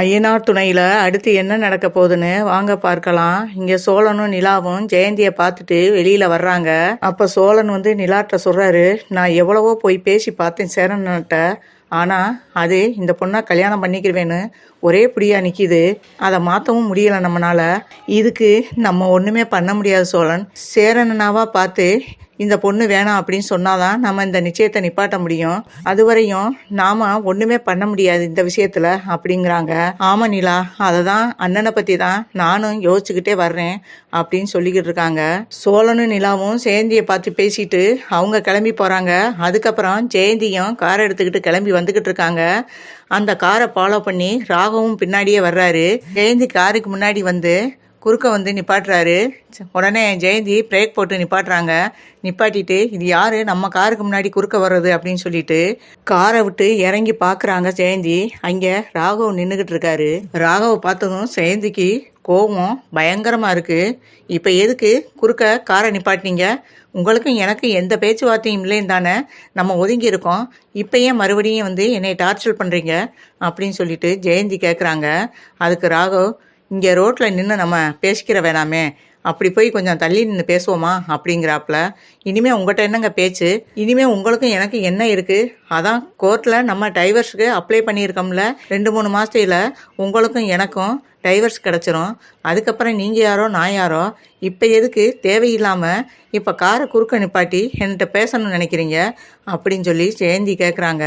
ஐயனார் துணையில் அடுத்து என்ன நடக்க போகுதுன்னு வாங்க பார்க்கலாம். இங்கே சோழனும் நிலாவும் ஜெயந்தியை பார்த்துட்டு வெளியில் வர்றாங்க. அப்போ சோழன் வந்து நிலாட்ட சொல்கிறாரு நான் எவ்வளவோ போய் பேசி பார்த்தேன் சேரன்கிட்ட ஆனால் அது இந்த பொண்ணை கல்யாணம் பண்ணிக்கிறவேன்னு ஒரே பிடியா நிற்கிது அதை மாற்றவும் முடியலை நம்மளால் இதுக்கு நம்ம ஒன்றுமே பண்ண முடியாது சோழன். சேரனாவாக பார்த்து இந்த பொண்ணு வேணாம் அப்படின்னு சொன்னாதான் நம்ம இந்த நிச்சயத்தை நிப்பாட்ட முடியும். அதுவரையும் நாம ஒண்ணுமே பண்ண முடியாது இந்த விஷயத்துல அப்படிங்கிறாங்க. ஆமா நிலா அதை தான் அண்ணனை பத்தி தான் நானும் யோசிச்சுக்கிட்டே வர்றேன் அப்படின்னு சொல்லிக்கிட்டு இருக்காங்க. சோழனும் நிலாவும் சேந்தியை பார்த்து பேசிட்டு அவங்க கிளம்பி போறாங்க. அதுக்கப்புறம் ஜெயந்தியும் காரை எடுத்துக்கிட்டு கிளம்பி வந்துகிட்டு இருக்காங்க. அந்த காரை ஃபாலோ பண்ணி ராகவும் பின்னாடியே வர்றாரு. ஜெயந்தி காருக்கு முன்னாடி வந்து குறுக்க வந்து நிப்பாட்டுறாரு. உடனே ஜெயந்தி பிரேக் போட்டு நிப்பாட்டுறாங்க. நிப்பாட்டிட்டு இது யாரு? நம்ம காருக்கு முன்னாடி குறுக்க வர்றது அப்படின்னு சொல்லிட்டு காரை விட்டு இறங்கி பார்க்குறாங்க ஜெயந்தி. அங்கே ராகவ் நின்றுக்கிட்டு இருக்காரு. ராகவ் பார்த்ததும் ஜெயந்திக்கு கோபம் பயங்கரமாக இருக்குது இப்போ எதுக்கு குறுக்க காரை நிப்பாட்டினீங்க? உங்களுக்கும் எனக்கும் எந்த பேச்சுவார்த்தையும் இல்லைன்னு தானே நம்ம ஒதுங்கி இருக்கோம். இப்போ ஏன் மறுபடியும் வந்து என்னை டார்ச்சர் பண்ணுறீங்க அப்படின்னு சொல்லிட்டு ஜெயந்தி கேட்குறாங்க அதுக்கு ராகவ் இங்கே ரோட்டில் நின்று நம்ம பேசிக்கிற வேணாமே. அப்படி போய் கொஞ்சம் தள்ளி நின்று பேசுவோமா? அப்படிங்கிறாப்புல. இனிமே உங்கள்கிட்ட என்னங்க பேச்சு? இனிமே உங்களுக்கும் எனக்கு என்ன இருக்கு? அதான் கோர்ட்டில் நம்ம டைவர்ஸுக்கு அப்ளை பண்ணியிருக்கோம்ல. ரெண்டு மூணு மாசத்துல உங்களுக்கும் எனக்கும் டைவர்ஸ் கிடச்சிரும். அதுக்கப்புறம் நீங்கள் யாரோ நான் யாரோ? இப்போ எதுக்கு தேவையில்லாமல் இப்போ காரை குறுக்க நிப்பாட்டி என்கிட்ட பேசணும்னு நினைக்கிறீங்க? அப்படின்னு சொல்லி ஜெயந்தி கேட்குறாங்க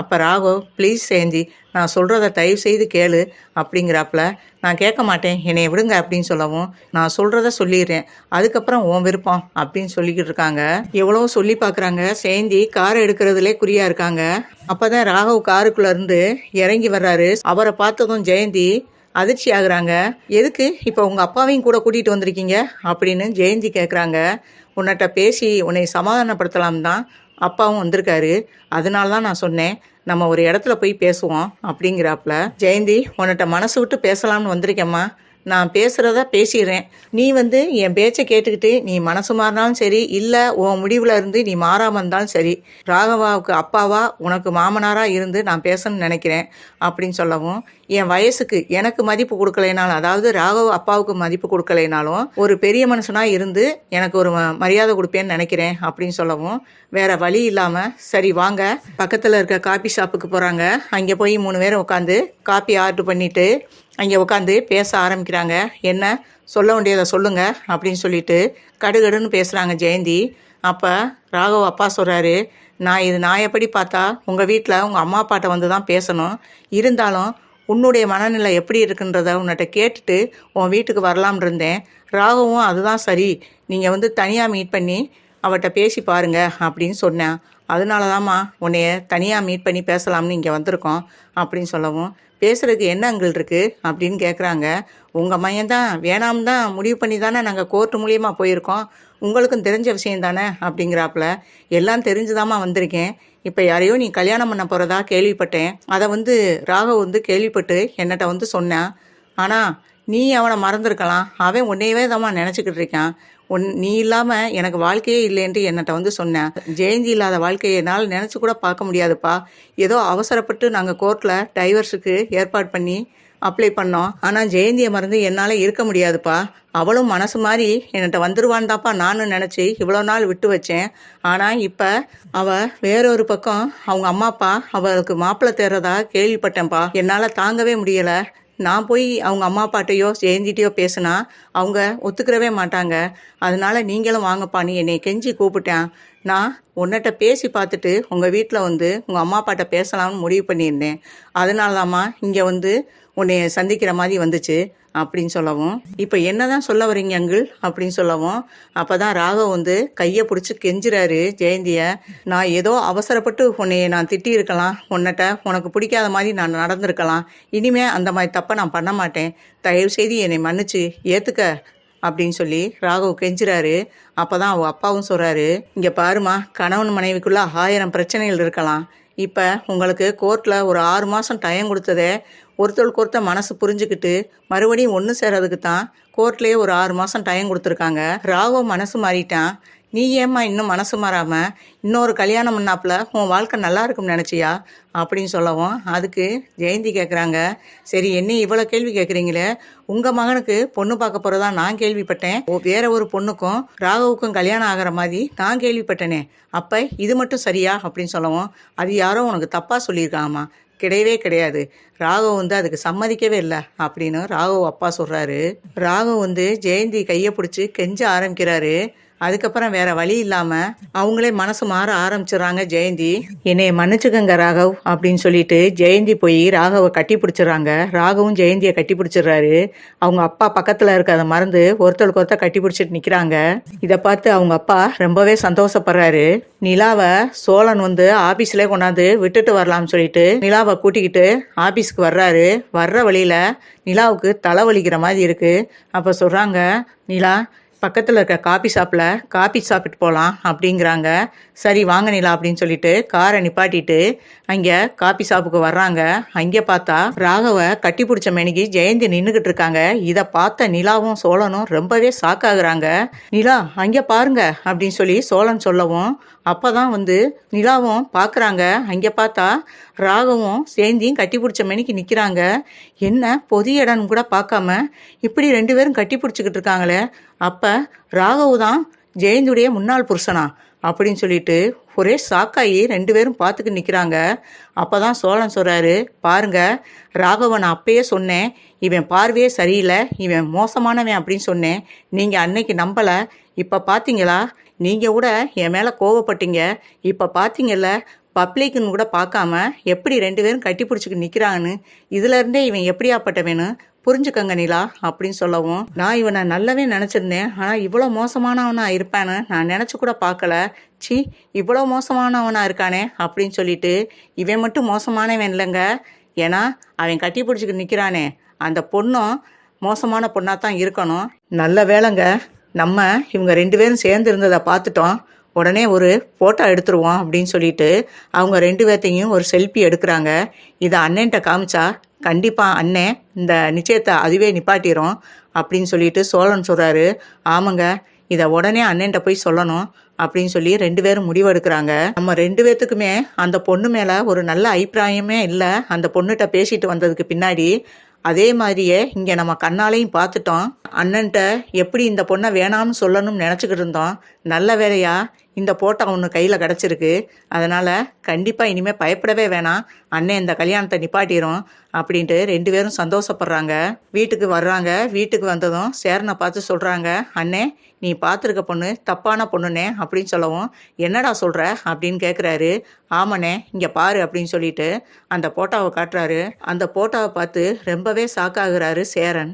அப்போ ராகோ ப்ளீஸ் ஜெயந்தி நான் சொல்கிறத தயவு செய்து கேளு அப்படிங்கிறாப்புல. நான் கேட்க மாட்டேன். என்னை விடுங்க அப்படின்னு சொல்லவும் நான் சொல்கிறத சொல்லிடுறேன். அதுக்கப்புறம் உன் விருப்பம் அப்படின்னு சொல்லிக்கிட்டு இருக்காங்க. எவ்வளோ சொல்லி பார்க்குறாங்க. ஜெயந்தி காரை எடுக்கிறதுலே குறியா இருக்காங்க. அப்பதான் ராகவ் காருக்குள்ள இருந்து இறங்கி வர்றாரு. அவரை பார்த்ததும் ஜெயந்தி அதிர்ச்சி ஆகுறாங்க. எதுக்கு? இப்போ உங்கள் அப்பாவையும் கூட கூட்டிகிட்டு வந்திருக்கீங்க? அப்படின்னு ஜெயந்தி கேட்குறாங்க உன்னிட்ட பேசி உன்னை சமாதானப்படுத்தலாம் தான் அப்பாவும் வந்திருக்காரு. அதனால தான் நான் சொன்னேன். நம்ம ஒரு இடத்துல போய் பேசுவோம் அப்படிங்கிறாப்புல. ஜெயந்தி உன்னிட்ட மனசு விட்டு பேசலாம்னு வந்திருக்கேம்மா. நான் பேசுகிறத பேசிடுறேன் நீ வந்து என் பேச்சை கேட்டுக்கிட்டு நீ மனசு மாறினாலும் சரி இல்லை உன் முடிவில் இருந்து நீ மாறாமல் இருந்தாலும் சரி ராகவாவுக்கு அப்பாவா உனக்கு மாமனாராக இருந்து நான் பேசணும்னு நினைக்கிறேன் அப்படின்னு சொல்லவும் என் வயசுக்கு எனக்கு மதிப்பு கொடுக்கலைனாலும் அதாவது ராகவ் அப்பாவுக்கு மதிப்பு கொடுக்கலைனாலும் ஒரு பெரிய மனுஷனாக இருந்து எனக்கு ஒரு ம- மரியாதை கொடுப்பேன்னு நினைக்கிறேன் அப்படின்னு சொல்லவும் வேற வழி இல்லாமல் சரி வாங்க பக்கத்தில் இருக்க காபி ஷாப்புக்கு போகிறாங்க அங்கே போய் மூணு பேரும் உட்காந்து காப்பி ஆர்டர் பண்ணிட்டு அங்கே உட்காந்து பேச ஆரம்பிக்கிறாங்க. என்ன? சொல்ல வேண்டியதை சொல்லுங்க அப்படின்னு சொல்லிட்டு கடுகடுன்னு பேசுகிறாங்க ஜெயந்தி. அப்போ ராகவ் அப்பா சொல்கிறாரு நான் இது நான் எப்படி பார்த்தா உங்கள் வீட்டில் உங்கள் அம்மா அப்பாட்ட வந்து தான் பேசணும். இருந்தாலும் உன்னுடைய மனநிலை எப்படி இருக்குன்றத உன்னிட்ட கேட்டுட்டு உன் வீட்டுக்கு வரலாம்னு இருந்தேன். ராகவும் அதுதான் சரி. நீங்கள் வந்து தனியாக மீட் பண்ணி அவட்ட பேசி பாருங்க அப்படின்னு சொன்னேன். அதனால தாம்மா உன்னைய தனியாக மீட் பண்ணி பேசலாம்னு இங்கே வந்திருக்கோம் அப்படின்னு சொல்லவும் பேசுகிறதுக்கு என்ன அங்கிள் இருக்குது அப்படின்னு கேட்குறாங்க உங்கள் மையம் தான். வேணாம் தான் முடிவு பண்ணி தானே நாங்கள் கோர்ட்டு மூலியமாக போயிருக்கோம். உங்களுக்கும் தெரிஞ்ச விஷயம் தானே? அப்படிங்கிறாப்புல எல்லாம் தெரிஞ்சுதாம்மா வந்திருக்கேன். இப்போ யாரையோ நீ கல்யாணம் பண்ண போகிறதா கேள்விப்பட்டேன். அதை வந்து ராகவ் வந்து கேள்விப்பட்டு என்னட்ட வந்து சொன்னேன் ஆனால் நீ அவனை மறந்துருக்கலாம். அவன் உன்னையவே தான் நினச்சிக்கிட்டு இருக்கான். உன் நீ இல்லாமல் எனக்கு வாழ்க்கையே இல்லைன்ட்டு என்னட்ட வந்து சொன்னேன் ஜெயந்தி இல்லாத வாழ்க்கையை என்னால் நினச்சி கூட பார்க்க முடியாதுப்பா. ஏதோ அவசரப்பட்டு நாங்கள் கோர்ட்டில் டைவர்ஸுக்கு ஏற்பாடு பண்ணி அப்ளை பண்ணோம். ஆனால் ஜெயந்தியை மறந்து என்னால் இருக்க முடியாதுப்பா. அவளும் மனசு மாதிரி என்கிட்ட வந்துருவான் தான்ப்பா நானும் நினச்சி இவ்வளோ நாள் விட்டு வச்சேன். ஆனால் இப்போ அவள் வேறொரு பக்கம் அவங்க அம்மா அப்பா அவளுக்கு மாப்பிள்ளை தேர்றதா கேள்விப்பட்டேன்ப்பா. என்னால் தாங்கவே முடியலை. நான் போய் அவங்க அம்மா அப்பாட்டையோ ஜெயந்திட்டையோ பேசினா அவங்க ஒத்துக்கிறவே மாட்டாங்க. அதனால நீங்களும் வாங்கப்பா. நீ என்னை கெஞ்சி கூப்பிட்டேன். நான் உன்னிட்ட பேசி பார்த்துட்டு உங்கள் வீட்டில் வந்து உங்கள் அம்மா அப்பாட்ட பேசலாம்னு முடிவு பண்ணியிருந்தேன். அதனால தாம்மா இங்கே வந்து உன்னை சந்திக்கிற மாதிரி வந்துச்சு அப்படின்னு சொல்லவும். இப்போ என்னதான் சொல்ல வரீங்க அங்கிள்? அப்படின்னு சொல்லவும். அப்பதான் ராகவ் வந்து கையை பிடிச்சி கெஞ்சுறாரு ஜெயந்திய. நான் ஏதோ அவசரப்பட்டு உன்னைய நான் திட்டி இருக்கலாம் உன்னிட்ட உனக்கு பிடிக்காத மாதிரி நான் நடந்திருக்கலாம். இனிமே அந்த மாதிரி தப்பை நான் பண்ண மாட்டேன். தயவு செய்து என்னை மன்னிச்சு ஏத்துக்க அப்படின்னு சொல்லி ராகவ் கெஞ்சுறாரு. அப்போ தான் அவங்க அப்பாவும் சொல்கிறாரு இங்கே பாருமா கணவன் மனைவிக்குள்ளே ஆயிரம் பிரச்சனைகள் இருக்கலாம். இப்போ உங்களுக்கு கோர்ட்டில் ஒரு ஆறு மாதம் டைம் கொடுத்ததே ஒருத்தருக்கு ஒருத்தர் மனசு புரிஞ்சுக்கிட்டு மறுபடியும் ஒன்று சேர்றதுக்கு தான் கோர்ட்லேயே ஒரு ஆறு மாதம் டைம் கொடுத்துருக்காங்க. ராகவ் மனசு மாறிட்டான். நீ ஏம்மா இன்னும் மனசு மாறாமல் இன்னொரு கல்யாணம் பண்ணாப்புல உன் வாழ்க்கை நல்லா இருக்கும்னு நினச்சியா? அப்படின்னு சொல்லவும் அதுக்கு ஜெயந்தி கேட்குறாங்க சரி என்ன இவ்வளோ கேள்வி கேட்குறீங்களே உங்கள் மகனுக்கு பொண்ணு பார்க்க போகிறதா நான் கேள்விப்பட்டேன். வேற ஒரு பொண்ணுக்கும் ராகவுக்கும் கல்யாணம் ஆகிற மாதிரி நான் கேள்விப்பட்டேனே. அப்போ இது மட்டும் சரியா? அப்படின்னு சொல்லவும் அது யாரோ உனக்கு தப்பாக சொல்லியிருக்காங்கம்மா. கிடையவே கிடையாது. ராகவ் வந்து அதுக்கு சம்மதிக்கவே இல்லை அப்படின்னு ராகவ் அப்பா சொல்கிறாரு ராகவ் வந்து ஜெயந்தி கையை பிடிச்சி கெஞ்ச ஆரம்பிக்கிறாரு. அதுக்கப்புறம் வேற வழி இல்லாம அவங்களே மனசு மாற ஆரம்பிச்சிடுறாங்க ஜெயந்தி. என்னைய மன்னிச்சுக்கங்க ராகவ் அப்படின்னு சொல்லிட்டு ஜெயந்தி போய் ராகவை கட்டி பிடிச்சிடறாங்க. ராகவும் ஜெயந்தியை கட்டி பிடிச்சிடுறாரு. அவங்க அப்பா பக்கத்துல இருக்கிறத மறந்து ஒருத்தருக்கு ஒருத்தர் கட்டி பிடிச்சிட்டு நிக்கிறாங்க. இதை பார்த்து அவங்க அப்பா ரொம்பவே சந்தோஷப்படுறாரு. நிலாவை சோழன் வந்து ஆபீஸ்ல கொண்டாந்து விட்டுட்டு வரலாம்னு சொல்லிட்டு நிலாவை கூட்டிக்கிட்டு ஆபீஸ்க்கு வர்றாரு. வர்ற வழியில நிலாவுக்கு தலைவலிக்கிற மாதிரி இருக்கு. அப்ப சொல்றாங்க நிலா பக்கத்தில் இருக்க காபி ஷாப்பில் காபி சாப்பிட்டு போகலாம் அப்படிங்கிறாங்க. சரி வாங்க நிலா அப்படின்னு சொல்லிட்டு காரை நிப்பாட்டிட்டு அங்கே காபி ஷாப்புக்கு வர்றாங்க. அங்கே பார்த்தா ராகவை கட்டி பிடிச்ச மேனிக்கு ஜெயந்தி நின்றுக்கிட்டு இருக்காங்க. இதை பார்த்த நிலாவும் சோழனும் ரொம்பவே ஷாக்காகுறாங்க நிலா அங்கே பாருங்க அப்படின்னு சொல்லி சோழன் சொல்லவும் அப்போ தான் வந்து நிலாவும் பார்க்குறாங்க அங்கே பார்த்தா ராகவும் சேந்தியும் கட்டி பிடிச்ச மணிக்கு நிற்கிறாங்க என்ன பொதி இடம்னு கூட பார்க்காம இப்படி ரெண்டு பேரும் கட்டி பிடிச்சிக்கிட்டு இருக்காங்களே. அப்போ ராகவு தான் ஜெயந்தியுடைய முன்னாள் புருஷனா. அப்படின்னு சொல்லிட்டு ஒரே சாக்காயி ரெண்டு பேரும் பார்த்துக்கு நிற்கிறாங்க அப்போ தான் சோழன் சொல்கிறாரு பாருங்க ராகவன் அப்பயே சொன்னேன் இவன் பார்வையே சரியில்லை இவன் மோசமானவன் அப்படின்னு சொன்னேன். நீங்கள் அன்னைக்கு நம்பலை. இப்போ பார்த்தீங்களா நீங்கள் கூட என் மேலே கோவப்பட்டீங்க. இப்போ பார்த்தீங்கல்ல பப்ளிக்குன்னு கூட பார்க்காம எப்படி ரெண்டு பேரும் கட்டி பிடிச்சிட்டு நிற்கிறாங்கன்னு இதுலேருந்தே இவன் எப்படியாப்பட்டவனு? புரிஞ்சுக்கங்க நிலா அப்படின்னு சொல்லவும் நான் இவனை நல்லவே நினச்சிருந்தேன். ஆனால் இவ்வளோ மோசமானவனா இருப்பான்னு நான் நினச்சி கூட பார்க்கல. சி இவ்வளோ மோசமானவனா இருக்கானே அப்படின்னு சொல்லிட்டு இவன் மட்டும் மோசமானவன் இல்லைங்க. ஏன்னா அவன் கட்டி பிடிச்சிக்கிட்டு நிற்கிறானே அந்த பொண்ணும் மோசமான பொண்ணாக தான் இருக்கணும். நல்ல வேலைங்க நம்ம இவங்க ரெண்டு பேரும் சேர்ந்து இருந்ததை பார்த்துட்டோம். உடனே ஒரு ஃபோட்டோ எடுத்துருவோம் அப்படின்னு சொல்லிட்டு அவங்க ரெண்டு பேர்த்தையும் ஒரு செல்ஃபி எடுக்கிறாங்க. இதை அண்ணன்ட்ட காமிச்சா கண்டிப்பாக அண்ணன் இந்த நிச்சயத்தை அதுவே நிப்பாட்டிரும் அப்படின்னு சொல்லிட்டு சோழன் சொல்கிறாரு ஆமாங்க இதை உடனே அண்ணன்ட்ட போய் சொல்லணும் அப்படின்னு சொல்லி ரெண்டு பேரும் முடிவெடுக்கிறாங்க. நம்ம ரெண்டு பேர்த்துக்குமே அந்த பொண்ணு மேலே ஒரு நல்ல அபிப்பிராயமே இல்லை. அந்த பொண்ணுகிட்ட பேசிட்டு வந்ததுக்கு பின்னாடி அதே மாதிரியே இங்கே நம்ம கண்ணாலையும் பார்த்துட்டோம். அண்ணன்ட்ட எப்படி இந்த பொண்ணை வேணாம்னு சொல்லணும்னு நினச்சிக்கிட்டு இருந்தோம். நல்ல வேலையா? இந்த போட்டோ ஒன்று கையில் கிடச்சிருக்கு. அதனால் கண்டிப்பாக இனிமேல் பயப்படவே வேணாம். அண்ணன் இந்த கல்யாணத்தை நிப்பாட்டிரும் அப்படின்ட்டு ரெண்டு பேரும் சந்தோஷப்படுறாங்க. வீட்டுக்கு வர்றாங்க. வீட்டுக்கு வந்ததும் சேரனை பார்த்து சொல்கிறாங்க அண்ணே நீ பார்த்துருக்க பொண்ணு தப்பான பொண்ணுனே அப்படின்னு சொல்லவும் என்னடா சொல்கிற அப்படின்னு கேட்குறாரு ஆமாண்ணே இங்கே பாரு அப்படின்னு சொல்லிட்டு அந்த போட்டாவை காட்டுறாரு. அந்த போட்டாவை பார்த்து ரொம்பவே ஷாக்காகிறாரு சேரன்.